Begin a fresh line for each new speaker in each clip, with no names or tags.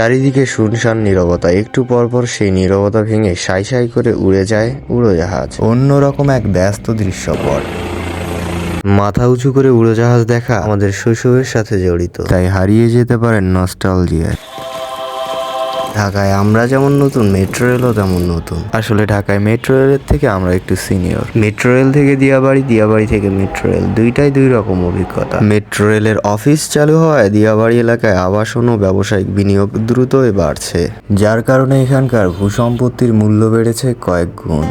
চারিদিকে শুনশান নিরবতা। একটু পরপর সেই নিরবতা ভেঙে সাই সাই করে উড়ে যায় উড়োজাহাজ। অন্যরকম এক ব্যস্ত দৃশ্যপট। মাথা উঁচু করে উড়োজাহাজ দেখা আমাদের শৈশবের সাথে জড়িত। তাই হারিয়ে যেতে পারেন নস্টালজিয়ায়। ঢাকায় আমরা যেমন নতুন মেট্রো রেলও তেমন নতুন। আসলে ঢাকায় মেট্রো রেলের থেকে আমরা একটু সিনিয়র মেট্রো রেল থেকে দিয়াবাড়ি দিয়াবাড়ি থেকে মেট্রো রেল দুইটাই দুই রকম অভিজ্ঞতা। মেট্রো রেলের অফিস চালু হওয়ায় দিয়াবাড়ি এলাকায় আবাসন ও ব্যবসায়িক বিনিয়োগ দ্রুতই বাড়ছে। যার কারণে এখানকার ভূসম্পত্তির মূল্য বেড়েছে কয়েক গুণ।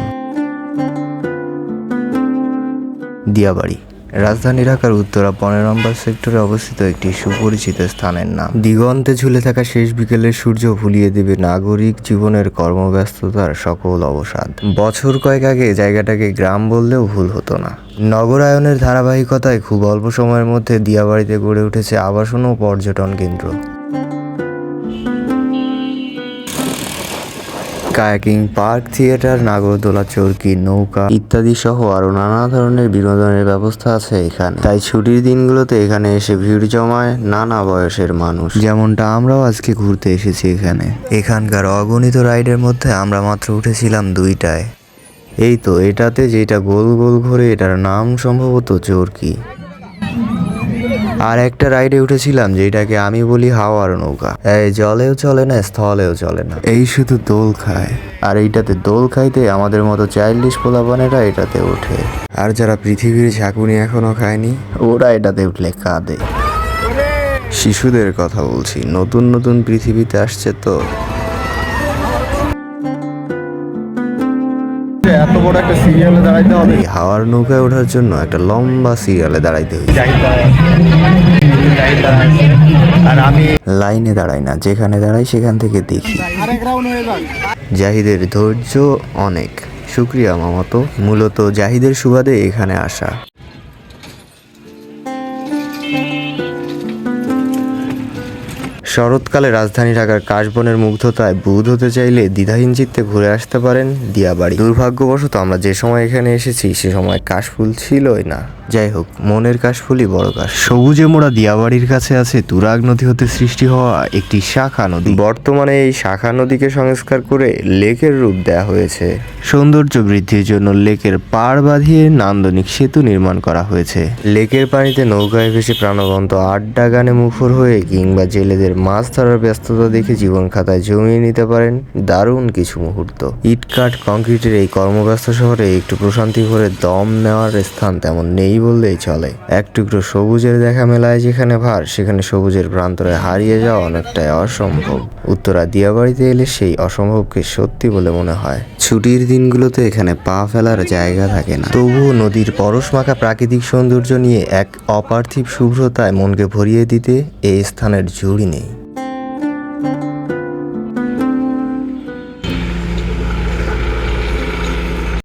দিয়াবাড়ি। রাজধানী ঢাকার উত্তরা পনেরো নম্বর সেক্টরে অবস্থিত একটি সুপরিচিত স্থানের নাম। দিগন্তে ঝুলে থাকা শেষ বিকেলের সূর্য ভুলিয়ে দেবে নাগরিক জীবনের কর্মব্যস্ততার সকল অবসাদ। বছর কয়েক আগে জায়গাটাকে গ্রাম বললেও ভুল হতো না। নগরায়নের ধারাবাহিকতায় খুব অল্প সময়ের মধ্যে দিয়াবাড়িতে গড়ে উঠেছে আবাসন ও পর্যটন কেন্দ্র। কায়াকিং পার্ক, থিয়েটার, নাগরদোলা চরকি, নৌকা ইত্যাদি সহ আরও নানা ধরনের বিনোদনের ব্যবস্থা আছে এখানে। তাই ছুটির দিনগুলোতে এখানে এসে ভিড় জমায় নানা বয়সের মানুষ। যেমনটা আমরাও আজকে ঘুরতে এসেছি এখানে। এখানকার অগণিত রাইডের মধ্যে আমরা মাত্র উঠেছিলাম দুইটায়। এই তো এটাতে যেটা গোল গোল ঘুরে এটার নাম সম্ভবত চরকি। আর একটা রাইডে উঠেছিলাম যেটাকে আমি বলি হাওয়ার নৌকা। এই জলেও চলে না স্থলেও চলে না। এই শুধু দোল খায়। আর এইটাতে দোল খাইতে আমাদের মতো চাইল্ডিশ পোলাপানেরা এটাতে ওঠে। আর যারা পৃথিবীর ঝাঁকুনি এখনও খায়নি ওরা এটাতে উঠলে কাঁদে। শিশুদের কথা বলছি নতুন নতুন পৃথিবীতে আসছে তো।
এত বড় একটা সিরিয়ালে দাঁড়াইতে হবে।
এই হাওয়ার নৌকায় ওঠার জন্য একটা লম্বা সিরিয়ালে দাঁড়াইতে
চাহিদা আর আমি
লাইনে দাঁড়াই না যেখানে দাঁড়াই সেখান থেকে দেখি।
হয়ে
জাহিদের ধৈর্য অনেক। শুক্রিয়া মামাতো মূলত জাহিদের সুবাদে এখানে আসা। শরৎকালে রাজধানী ঢাকার কাশবনের মুগ্ধতায় বুধ হতে চাইলে দ্বিধাহীন চিত্তে ঘুরে আসতে পারেন দিয়াবাড়ি। দুর্ভাগ্যবশত আমরা যে সময় এখানে এসেছি সে সময় কাশফুল ছিলই না। যাই হোক মনের কাশফুলই বড় কাশ। সবুজে মোড়া দিয়াবাড়ির কাছে আছে তুরাগ নদী হতে সৃষ্টি হওয়া একটি শাখা নদী। বর্তমানে এই শাখা নদীকে সংস্কার করে লেকের রূপ দেওয়া হয়েছে। সৌন্দর্য বৃদ্ধির জন্য লেকের পাড় বাঁধিয়ে নান্দনিক সেতু নির্মাণ করা হয়েছে। লেকের পানিতে নৌকায় ভেসে প্রাণবন্ত আড্ডা গানে মুখর হয়ে কিংবা জেলেদের মাছ ধরার ব্যস্ততা দেখে জীবন খাতায় জমিয়ে নিতে পারেন দারুণ কিছু মুহূর্ত। ইটকাট কংক্রিটের এই কর্মব্যস্ত শহরে একটু প্রশান্তি ভরে দম নেওয়ার স্থান তেমন নেই বললেই চলে। এক টুকরো সবুজের দেখা মেলায় যেখানে ভার, সেখানে সবুজের প্রান্তরে হারিয়ে যাওয়া অনেকটাই অসম্ভব। উত্তরা দিয়াবাড়িতে এলে সেই অসম্ভবকে সত্যি বলে মনে হয়। ছুটির দিনগুলোতে এখানে পা ফেলার জায়গা থাকে না। তবুও নদীর পরশ মাখা প্রাকৃতিক সৌন্দর্য নিয়ে এক অপার্থিব শুভ্রতায় মনকে ভরিয়ে দিতে এই স্থানের জুড়ি নেই।